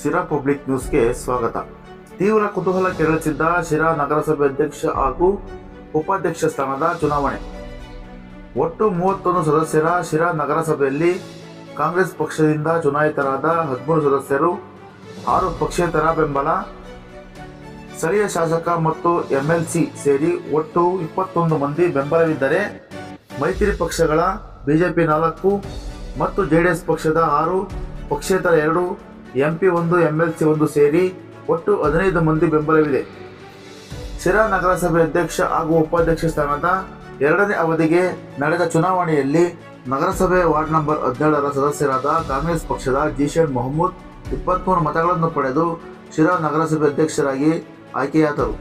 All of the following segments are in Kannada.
ಶಿರಾ ಪಬ್ಲಿಕ್ ನ್ಯೂಸ್ಗೆ ಸ್ವಾಗತ. ತೀವ್ರ ಕುತೂಹಲ ಕೆರಳಿಸಿದ್ದ ಶಿರಾ ನಗರಸಭೆ ಅಧ್ಯಕ್ಷ ಹಾಗೂ ಉಪಾಧ್ಯಕ್ಷ ಸ್ಥಾನದ ಚುನಾವಣೆ. ಒಟ್ಟು ಮೂವತ್ತೊಂದು ಸದಸ್ಯರ ಶಿರಾ ನಗರಸಭೆಯಲ್ಲಿ ಕಾಂಗ್ರೆಸ್ ಪಕ್ಷದಿಂದ ಚುನಾಯಿತರಾದ ಹದಿಮೂರು ಸದಸ್ಯರು, ಆರು ಪಕ್ಷೇತರ ಬೆಂಬಲ, ಸ್ಥಳೀಯ ಶಾಸಕ ಮತ್ತು ಎಂಎಲ್ಸಿ ಸೇರಿ ಒಟ್ಟು ಇಪ್ಪತ್ತೊಂದು ಮಂದಿ ಬೆಂಬಲವಿದ್ದರೆ ಮೈತ್ರಿ ಪಕ್ಷಗಳ ಬಿಜೆಪಿ ನಾಲ್ಕು ಮತ್ತು ಜೆಡಿಎಸ್ ಪಕ್ಷದ ಆರು, ಪಕ್ಷೇತರ ಎರಡು ಎಂಪಿ ಒಂದು ಎಂಎಲ್ಸಿ ಒಂದು ಸೇರಿ ಒಟ್ಟು ಹದಿನೈದು ಮಂದಿ ಬೆಂಬಲವಿದೆ. ಶಿರಾ ನಗರಸಭೆ ಅಧ್ಯಕ್ಷ ಹಾಗೂ ಉಪಾಧ್ಯಕ್ಷ ಸ್ಥಾನದ ಎರಡನೇ ಅವಧಿಗೆ ನಡೆದ ಚುನಾವಣೆಯಲ್ಲಿ ನಗರಸಭೆ ವಾರ್ಡ್ ನಂಬರ್ ಹದಿನೇಳರ ಸದಸ್ಯರಾದ ಕಾಂಗ್ರೆಸ್ ಪಕ್ಷದ ಜಿಶೇನ್ ಮೊಹಮ್ಮದ್ ಇಪ್ಪತ್ತ್ಮೂರು ಮತಗಳನ್ನು ಪಡೆದು ಶಿರಾ ನಗರಸಭೆ ಅಧ್ಯಕ್ಷರಾಗಿ ಆಯ್ಕೆಯಾದರು.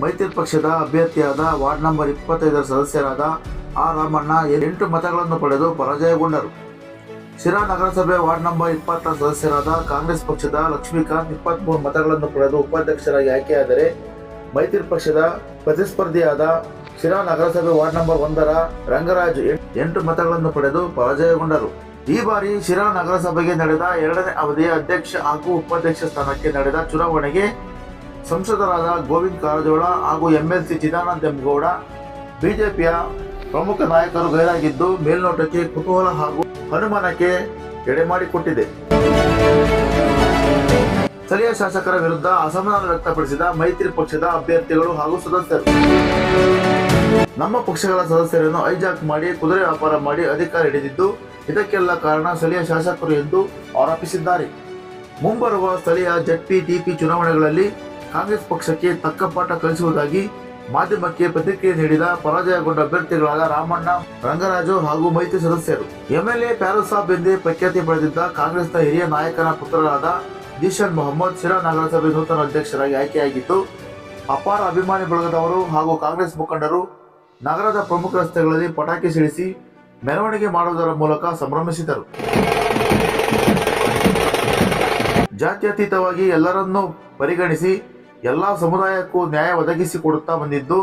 ಮೈತ್ರಿ ಪಕ್ಷದ ಅಭ್ಯರ್ಥಿಯಾದ ವಾರ್ಡ್ ನಂಬರ್ ಇಪ್ಪತ್ತೈದರ ಸದಸ್ಯರಾದ ಆರ್ ರಾಮಣ್ಣ ಎಂಟು ಮತಗಳನ್ನು ಪಡೆದು ಪರಾಜಯಗೊಂಡರು. ಶಿರಾ ನಗರಸಭೆ ವಾರ್ಡ್ ನಂಬರ್ ಇಪ್ಪತ್ತರ ಸದಸ್ಯರಾದ ಕಾಂಗ್ರೆಸ್ ಪಕ್ಷದ ಲಕ್ಷ್ಮೀಕಾಂತ್ ಇಪ್ಪತ್ಮೂರು ಮತಗಳನ್ನು ಪಡೆದು ಉಪಾಧ್ಯಕ್ಷರಾಗಿ ಆಯ್ಕೆಯಾದರೆ ಮೈತ್ರಿ ಪಕ್ಷದ ಪ್ರತಿಸ್ಪರ್ಧಿಯಾದ ಶಿರಾ ನಗರಸಭೆ ವಾರ್ಡ್ ನಂಬರ್ ಒಂದರ ರಂಗರಾಜ್ ಎಂಟು ಮತಗಳನ್ನು ಪಡೆದು ಪರಾಜಯಗೊಂಡರು. ಈ ಬಾರಿ ಶಿರಾ ನಗರಸಭೆಗೆ ನಡೆದ ಎರಡನೇ ಅವಧಿಯ ಅಧ್ಯಕ್ಷ ಹಾಗೂ ಉಪಾಧ್ಯಕ್ಷ ಸ್ಥಾನಕ್ಕೆ ನಡೆದ ಚುನಾವಣೆಗೆ ಸಂಸದರಾದ ಗೋವಿಂದ್ ಕಾರಜೋಳ ಹಾಗೂ ಎಂಎಲ್ಸಿ ಚಿದಾನಂದ ಎಂಗೌಡ, ಬಿಜೆಪಿಯ ಪ್ರಮುಖ ನಾಯಕರು ಗೈರಾಗಿದ್ದು ಮೇಲ್ನೋಟಕ್ಕೆ ಕುತೂಹಲ ಹಾಗೂ ಅನುಮಾನಕ್ಕೆ ಎಡೆಮಾಡಿಕೊಟ್ಟಿದೆ ಸ್ಥಳೀಯ ಶಾಸಕರ ವಿರುದ್ಧ ಅಸಮಾಧಾನ ವ್ಯಕ್ತಪಡಿಸಿದ ಮೈತ್ರಿ ಪಕ್ಷದ ಅಭ್ಯರ್ಥಿಗಳು ಹಾಗೂ ಸದಸ್ಯರು. ನಮ್ಮ ಪಕ್ಷಗಳ ಸದಸ್ಯರನ್ನು ಹೈಜಾಕ್ ಮಾಡಿ, ಕುದುರೆ ವ್ಯಾಪಾರ ಮಾಡಿ ಅಧಿಕಾರ ಹಿಡಿದಿದ್ದು, ಇದಕ್ಕೆಲ್ಲ ಕಾರಣ ಸ್ಥಳೀಯ ಶಾಸಕರು ಎಂದು ಆರೋಪಿಸಿದ್ದಾರೆ. ಮುಂಬರುವ ಸ್ಥಳೀಯ ಜಡ್ಪಿ ಟಿಪಿ ಚುನಾವಣೆಗಳಲ್ಲಿ ಕಾಂಗ್ರೆಸ್ ಪಕ್ಷಕ್ಕೆ ತಕ್ಕ ಪಾಠ ಕಲಿಸುವುದಾಗಿ ಮಾಧ್ಯಮಕ್ಕೆ ಪ್ರತಿಕ್ರಿಯೆ ನೀಡಿದ ಪರಾಜಯಗೊಂಡ ಅಭ್ಯರ್ಥಿಗಳಾದ ರಾಮಣ್ಣ, ರಂಗರಾಜು ಹಾಗೂ ಮೈತ್ರಿ ಸದಸ್ಯರು. ಎಂಎಲ್ಎ ಪ್ಯಾರೋಸಾಬ್ ಎಂದೇ ಪ್ರಖ್ಯಾತಿ ಪಡೆದಿದ್ದ ಕಾಂಗ್ರೆಸ್ನ ಹಿರಿಯ ನಾಯಕನ ಪುತ್ರರಾದ ದಿಶನ್ ಮೊಹಮ್ಮದ್ ಶಿರಾ ನಗರಸಭೆ ನೂತನ ಅಧ್ಯಕ್ಷರಾಗಿ ಆಯ್ಕೆಯಾಗಿದ್ದು, ಅಪಾರ ಅಭಿಮಾನಿ ಬಳಗದವರು ಹಾಗೂ ಕಾಂಗ್ರೆಸ್ ಮುಖಂಡರು ನಗರದ ಪ್ರಮುಖ ರಸ್ತೆಗಳಲ್ಲಿ ಪಟಾಕಿ ಸಿಡಿಸಿ ಮೆರವಣಿಗೆ ಮಾಡುವುದರ ಮೂಲಕ ಸಂಭ್ರಮಿಸಿದರು. ಜಾತ್ಯತೀತವಾಗಿ ಎಲ್ಲರನ್ನೂ ಪರಿಗಣಿಸಿ ಎಲ್ಲ ಸಮುದಾಯಕ್ಕೂ ನ್ಯಾಯ ಒದಗಿಸಿಕೊಡುತ್ತಾ ಬಂದಿದ್ದು,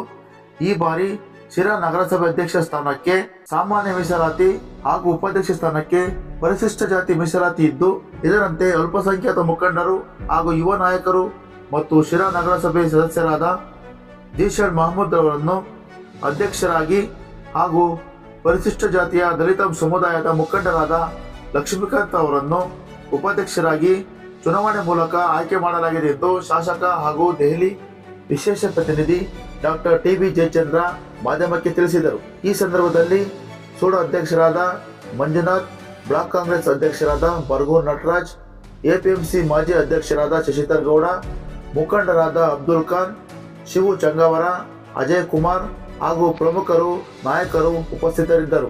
ಈ ಬಾರಿ ಶಿರಾ ನಗರಸಭೆ ಅಧ್ಯಕ್ಷ ಸ್ಥಾನಕ್ಕೆ ಸಾಮಾನ್ಯ ಮೀಸಲಾತಿ ಹಾಗೂ ಉಪಾಧ್ಯಕ್ಷ ಸ್ಥಾನಕ್ಕೆ ಪರಿಶಿಷ್ಟ ಜಾತಿ ಮೀಸಲಾತಿ ಇದ್ದು, ಇದರಂತೆ ಅಲ್ಪಸಂಖ್ಯಾತ ಮುಖಂಡರು ಹಾಗೂ ಯುವ ನಾಯಕರು ಮತ್ತು ಶಿರಾ ನಗರಸಭೆ ಸದಸ್ಯರಾದ ಜೀಶನ್ ಮಹಮ್ಮದ್ ಅವರನ್ನು ಅಧ್ಯಕ್ಷರಾಗಿ ಹಾಗೂ ಪರಿಶಿಷ್ಟ ಜಾತಿಯ ದಲಿತ ಸಮುದಾಯದ ಮುಖಂಡರಾದ ಲಕ್ಷ್ಮೀಕಾಂತ್ ಅವರನ್ನು ಉಪಾಧ್ಯಕ್ಷರಾಗಿ ಚುನಾವಣೆ ಮೂಲಕ ಆಯ್ಕೆ ಮಾಡಲಾಗಿದೆ ಎಂದು ಶಾಸಕ ಹಾಗೂ ದೆಹಲಿ ವಿಶೇಷ ಪ್ರತಿನಿಧಿ ಡಾಕ್ಟರ್ ಟಿ ಬಿ ಜಯಚಂದ್ರ ಮಾಧ್ಯಮಕ್ಕೆ ತಿಳಿಸಿದರು. ಈ ಸಂದರ್ಭದಲ್ಲಿ ಸೂಡ ಅಧ್ಯಕ್ಷರಾದ ಮಂಜುನಾಥ್, ಬ್ಲಾಕ್ ಕಾಂಗ್ರೆಸ್ ಅಧ್ಯಕ್ಷರಾದ ಬರ್ಗೂರ್ ನಟರಾಜ್, ಎಪಿಎಂಸಿ ಮಾಜಿ ಅಧ್ಯಕ್ಷರಾದ ಶಶಿಧರ್ ಗೌಡ, ಮುಖಂಡರಾದ ಅಬ್ದುಲ್ ಖಾನ್, ಶಿವು ಚಂಗಾವರ, ಅಜಯ್ ಕುಮಾರ್ ಹಾಗೂ ಪ್ರಮುಖರು, ನಾಯಕರು ಉಪಸ್ಥಿತರಿದ್ದರು.